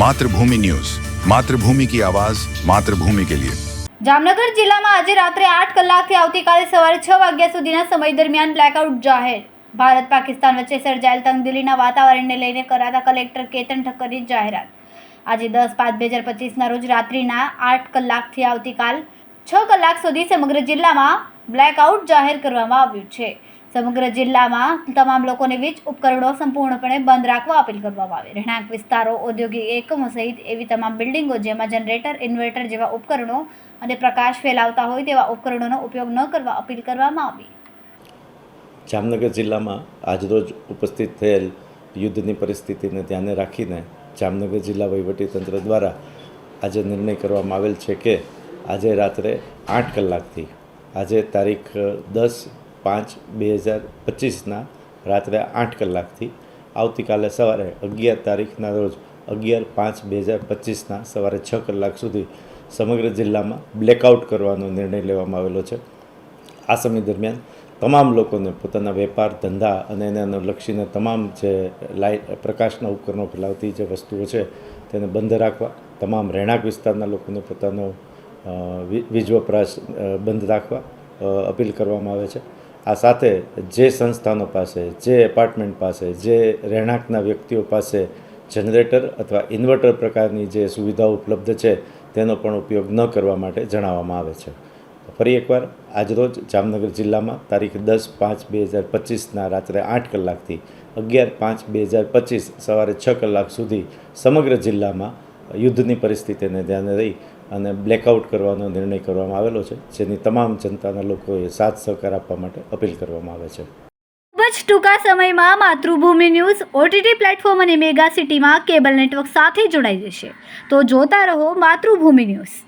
Mathrubhumi news. Mathrubhumi કી આવાજ, માતૃભૂમિ કે લિયે. જામનગર જિલ્લામાં આજે રાત્રે આઠ કલાકથી આવતીકાલે સવારે છ વાગ્યા સુધીના સમય દરમિયાન બ્લેકઆઉટ જાહેર. ભારત, પાકિસ્તાન વચ્ચે સર્જાયેલ તંગદિલીના વાતાવરણને લઈને કરાતા કલેક્ટર કેતન ઠક્કરની જાહેરાત. આજે દસ પાંચ બે હજાર પચીસના રોજ રાત્રિના આઠ કલાકથી આવતીકાલ છ કલાક સુધી સમગ્ર જિલ્લામાં બ્લેકઆઉટ જાહેર કરવામાં આવ્યું છે. સમગ્ર જિલ્લામાં તમામ લોકોને વીજ ઉપકરણો સંપૂર્ણપણે બંધ રાખવા અપીલ કરવામાં આવી. રહેણાંક વિસ્તારો, ઔદ્યોગિક એકમો સહિત એવી તમામ બિલ્ડિંગો જેમાં જનરેટર, ઇન્વર્ટર જેવા ઉપકરણો અને પ્રકાશ ફેલાવતા હોય તેવા ઉપકરણોનો ઉપયોગ ન કરવા અપીલ કરવામાં આવી. જામનગર જિલ્લામાં આજરોજ ઉપસ્થિત થયેલ યુદ્ધની પરિસ્થિતિને ધ્યાને રાખીને જામનગર જિલ્લા વહીવટીતંત્ર દ્વારા આજે નિર્ણય કરવામાં આવેલ છે કે આજે રાત્રે આઠ કલાકથી, આજે તારીખ દસ પાંચ, બે હજાર પચીસના રાત્રે આઠ કલાકથી આવતીકાલે સવારે અગિયાર તારીખના રોજ અગિયાર પાંચ, બે હજાર પચીસના સવારે છ કલાક સુધી સમગ્ર જિલ્લામાં બ્લેકઆઉટ કરવાનો નિર્ણય લેવામાં આવેલો છે. આ સમય દરમિયાન તમામ લોકોને પોતાના વેપાર, ધંધા અને એને અનુલક્ષીને તમામ જે લાઇટ, પ્રકાશના ઉપકરણો ફેલાવતી જે વસ્તુઓ છે તેને બંધ રાખવા, તમામ રહેણાંક વિસ્તારના લોકોને પોતાનો વીજ વપરાશ બંધ રાખવા અપીલ કરવામાં આવે છે. આ સાથે જે સંસ્થાનો પાસે, જે એપાર્ટમેન્ટ પાસે, જે રહેણાંકના વ્યક્તિઓ પાસે જનરેટર અથવા ઇન્વર્ટર પ્રકારની જે સુવિધાઓ ઉપલબ્ધ છે, તેનો પણ ઉપયોગ ન કરવા માટે જણાવવામાં આવે છે. ફરી એકવાર, આજરોજ જામનગર જિલ્લામાં તારીખ દસ પાંચ બે હજાર પચીસના રાત્રે આઠ કલાકથી અગિયાર પાંચ બે હજાર પચીસ સવારે છ કલાક સુધી સમગ્ર જિલ્લામાં યુદ્ધની પરિસ્થિતિને ધ્યાને રહી અને બ્લેકઆઉટ કરવાનો નિર્ણય કરવામાં આવેલો છે, જેની તમામ જનતાના લોકોએ સાથ સહકાર આપવા માટે અપીલ કરવામાં આવે છે. ખૂબ જ ટૂંકા સમયમાં માતૃભૂમિ ન્યૂઝ ઓટીટી પ્લેટફોર્મ અને મેગા સિટીમાં કેબલ નેટવર્ક સાથે જોડાઈ જશે. તો જોતા રહો માતૃભૂમિ ન્યૂઝ.